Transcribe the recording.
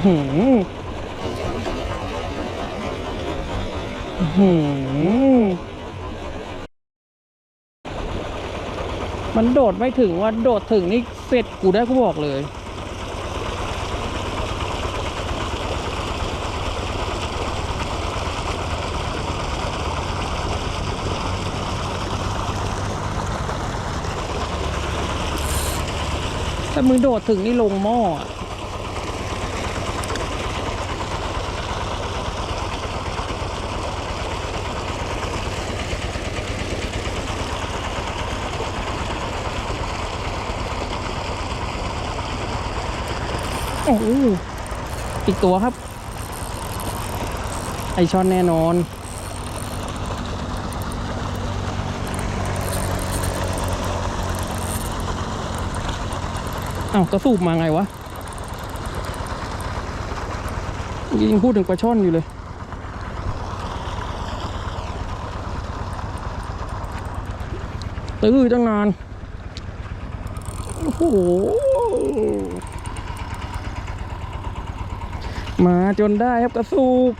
หืมหืมมันโดดไม่ถึงว่าโดดถึงนี่เสร็จกูได้กูบอกเลยถ้ามึงโดดถึงนี่ลงหม้อ โอ้อีกตัวครับ ไอช้อนแน่นอน เอ้ากระสูบมาไงวะยิงพูดถึงปลาช่อนอยู่เลยตื้อตั้งนาน โอ้โห มาจนได้ครับกระสูบ